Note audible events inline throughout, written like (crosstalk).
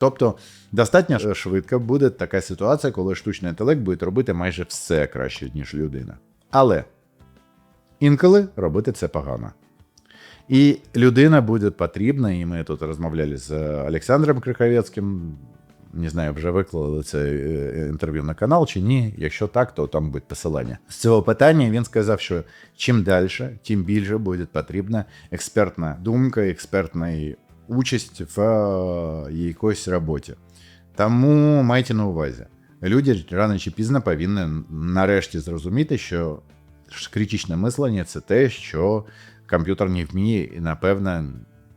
Тобто достатньо швидко буде така ситуація, коли штучний інтелект буде робити майже все краще, ніж людина. Але інколи робити це погано. І людина буде потрібна, і ми тут розмовляли з Олександром Криховецьким. Не знаю, вже виклали це е, інтерв'ю на канал чи ні. Якщо так, то там буде посилання. З цього питання він сказав, що чим далі, тим більше буде потрібна експертна думка, експертна участь в е, якоїсь роботі. Тому майте на увазі, люди рано чи пізно повинні нарешті зрозуміти, що критичне мислення це те, що комп'ютер не вміє і, напевно,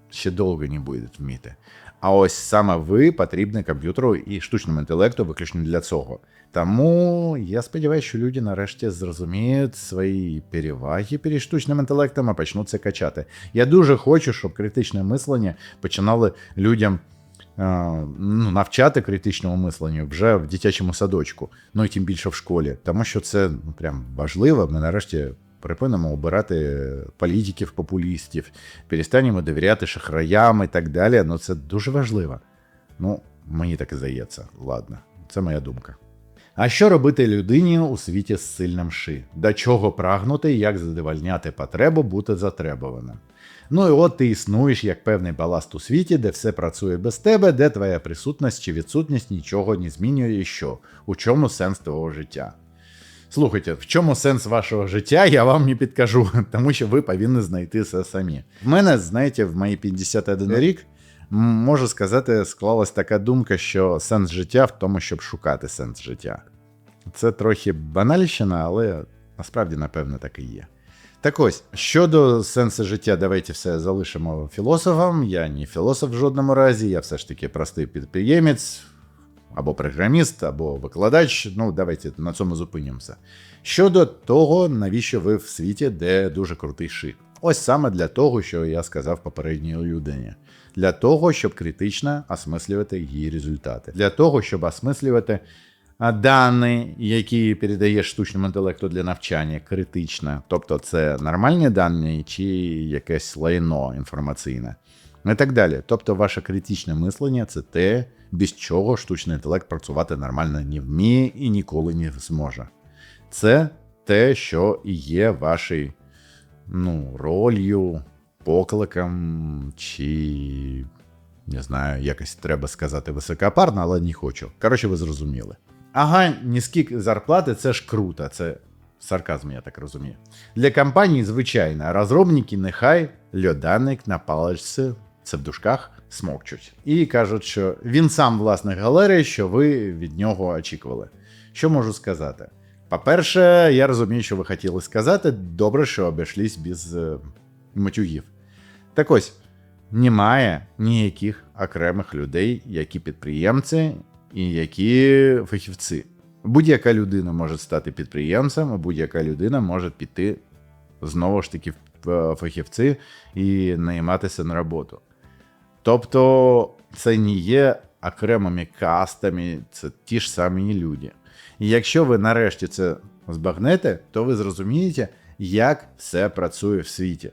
ще довго не буде вміти. А ось саме ви потрібні комп'ютеру і штучному інтелекту виключно для цього. Тому я сподіваюся, що люди нарешті зрозуміють свої переваги перед штучним інтелектом і почнуть це качати. Я дуже хочу, щоб критичне мислення починали людям. е, Ну, навчати критичному мисленню вже в дитячому садочку, ну і тим більше в школі, тому що це ну, прям важливо. Ми нарешті припинимо обирати політиків, популістів, перестанемо довіряти шахраям і так далі. Ну це дуже важливо. Ну, мені так і здається. Ладно, це моя думка. А що робити людині у світі з сильним ши? До чого прагнути, як задовольняти потребу бути затребуваним? Ну і от ти існуєш як певний баласт у світі, де все працює без тебе, де твоя присутність чи відсутність нічого не змінює що? У чому сенс твого життя? Слухайте, в чому сенс вашого життя, я вам не підкажу, (laughs) тому що ви повинні знайти це самі. В мене, знаєте, в мої 51 рік можу сказати, склалась така думка, що сенс життя в тому, щоб шукати сенс життя. Це трохи банальщина, але насправді, напевно, так і є. Так ось, щодо сенсу життя, давайте все залишимо філософам. Я не філософ в жодному разі, я все ж таки простий підприємець, або програміст, або викладач. Ну, давайте на цьому зупинимося. Щодо того, навіщо ви в світі, де дуже крутий шит. Ось саме для того, що я сказав попередній людині. Для того, щоб критично осмислювати її результати. Для того, щоб осмислювати дані, які передає штучному інтелекту для навчання, критично. Тобто це нормальні дані чи якесь лайно інформаційне. І так далі. Тобто, ваше критичне мислення це те, без чого штучний інтелект працювати нормально не вміє і ніколи не зможе. Це те, що і є вашою ну, ролью, покликом, чи не знаю, якось треба сказати високопарно, але не хочу. Коротше, ви зрозуміли. Ага, низькі зарплати це ж круто, це сарказм, я так розумію. Для компаній, звичайно, розробники нехай льоданик на паличці, це в дужках, смокчуть. І кажуть, що він сам власник галереї, що ви від нього очікували. Що можу сказати? По-перше, я розумію, що ви хотіли сказати. Добре, що обійшлись без е, матюгів. Так ось, немає ніяких окремих людей, які підприємці і які фахівці. Будь-яка людина може стати підприємцем, а будь-яка людина може піти знову ж таки в е, фахівці і найматися на роботу. Тобто це не є окремими кастами, це ті ж самі люди. І якщо ви нарешті це збагнете, то ви зрозумієте, як все працює в світі.